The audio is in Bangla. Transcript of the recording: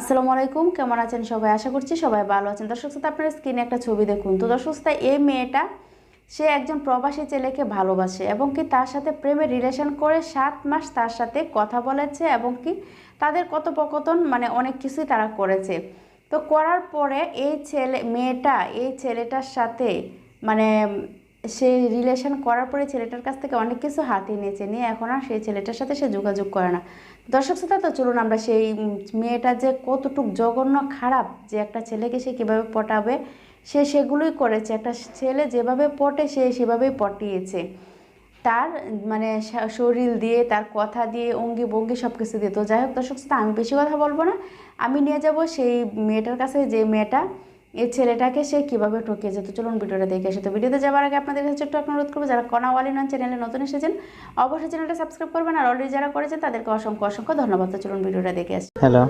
আসসালামু আলাইকুম, কেমন আছেন সবাই? আশা করছি সবাই ভালো আছেন। দর্শক শ্রোতা, আপনার স্ক্রিনে একটা ছবি দেখুন। তো দর্শক শ্রোতা এই মেয়েটা, সে একজন প্রবাসী ছেলেকে ভালোবাসে এবং কি তার সাথে প্রেমের রিলেশন করে সাত মাস তার সাথে কথা বলেছে এবং কি তাদের কথোপকথন মানে অনেক কিছুই তারা করেছে। তো করার পরে এই ছেলে, মেয়েটা, এই ছেলেটার সাথে মানে সে রিলেশন করার পরে ছেলেটার কাছ থেকে অনেক কিছু হাতিয়ে নিয়েছে। নিয়ে এখন আর সেই ছেলেটার সাথে সে যোগাযোগ করে না। দর্শক শ্রোতা, তো চলুন আমরা সেই মেয়েটা যে কতটুক জঘন্য খারাপ যে একটা ছেলেকে সে কীভাবে পটাবে, সে সেগুলোই করেছে। একটা ছেলে যেভাবে পটে, সে সেভাবেই পটিয়েছে। তার মানে শরীর দিয়ে, তার কথা দিয়ে, অঙ্গি ভঙ্গি সব কিছু দিয়ে। তো যাই হোক দর্শক শ্রোতা, আমি বেশি কথা বলব না। আমি নিয়ে যাব সেই মেয়েটার কাছে যে মেয়েটা এই ছেলেটাকে সে কীভাবে ঠকে যেত? চলুন ভিডিওটা দেখে আসে। তো ভিডিওতে যাওয়ার আগে আপনাদের কাছে একটু একটা অনুরোধ করব যারা কনাওয়ালি নন চ্যানেলে নতুন এসেছেন অবশ্যই চ্যানেলটা সাবস্ক্রাইব করবেন আর অলরেডি যারা করেছেন তাদেরকে অসংখ্য অসংখ্য ধন্যবাদ। তো চলুন ভিডিওটা দেখে আসি। হ্যালো